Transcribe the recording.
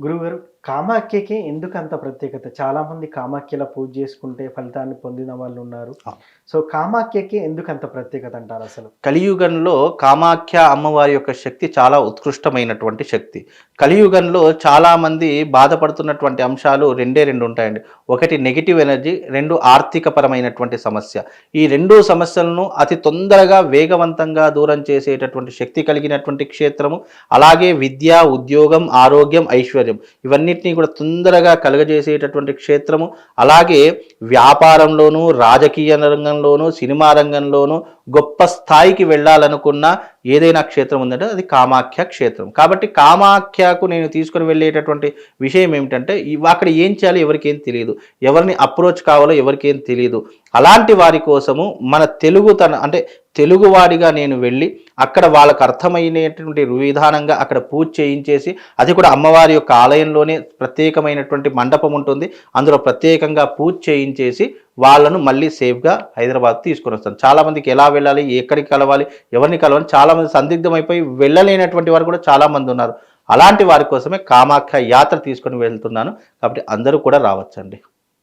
గురువుగారు కామాఖ్యకి ఎందుకు అంత ప్రత్యేకత? చాలా మంది కామాఖ్యల పూజ చేసుకుంటే ఫలితాన్ని పొందిన వాళ్ళు ఉన్నారు. సో కామాఖ్యకి ఎందుకు అంత ప్రత్యేకత అంటారు అసలు? కలియుగంలో కామాఖ్య అమ్మవారి యొక్క శక్తి చాలా ఉత్కృష్టమైనటువంటి శక్తి. కలియుగంలో చాలా మంది బాధపడుతున్నటువంటి అంశాలు రెండే రెండు ఉంటాయండి. ఒకటి నెగిటివ్ ఎనర్జీ రెండు ఆర్థిక పరమైనటువంటి సమస్య. ఈ రెండు సమస్యలను అతి తొందరగా వేగవంతంగా దూరం చేసేటటువంటి శక్తి కలిగినటువంటి క్షేత్రము అలాగే విద్య ఉద్యోగం ఆరోగ్యం ఐశ్వర్యం. ఇవన్నిటినీ కూడా తొందరగా కలుగజేసేటటువంటి క్షేత్రము. అలాగే వ్యాపారంలోనూ రాజకీయ రంగంలోనూ సినిమా రంగంలోనూ గొప్ప స్థాయికి వెళ్ళాలనుకున్న ఏదైనా క్షేత్రం ఉందంటే అది కామాఖ్య క్షేత్రం. కాబట్టి కామాఖ్యకు నేను తీసుకుని వెళ్ళేటటువంటి విషయం ఏమిటంటే అక్కడ ఏం చేయాలో ఎవరికి తెలియదు. ఎవరిని అప్రోచ్ కావాలో ఎవరికి తెలియదు. అలాంటి వారి కోసము మన తెలుగు తన అంటే తెలుగువాడిగా నేను వెళ్ళి అక్కడ వాళ్ళకు అర్థమైనటువంటి విధానంగా అక్కడ పూజ చేయించేసి అది కూడా అమ్మవారి యొక్క ఆలయంలోనే ప్రత్యేకమైనటువంటి మండపం ఉంటుంది. అందులో ప్రత్యేకంగా పూజ చేయించేసి వాళ్ళను మళ్ళీ సేఫ్గా హైదరాబాద్ తీసుకొని వస్తాను చాలామందికి ఎలా వెళ్ళాలి ఎక్కడికి కలవాలి ఎవరిని కలవాలి చాలా మంది సందిగ్ధమైపోయి వెళ్ళలేనటువంటి వారు కూడా చాలామంది ఉన్నారు. అలాంటి వారి కోసమే కామాఖ్య యాత్ర తీసుకొని వెళ్తున్నాను. కాబట్టి అందరూ కూడా రావచ్చండి.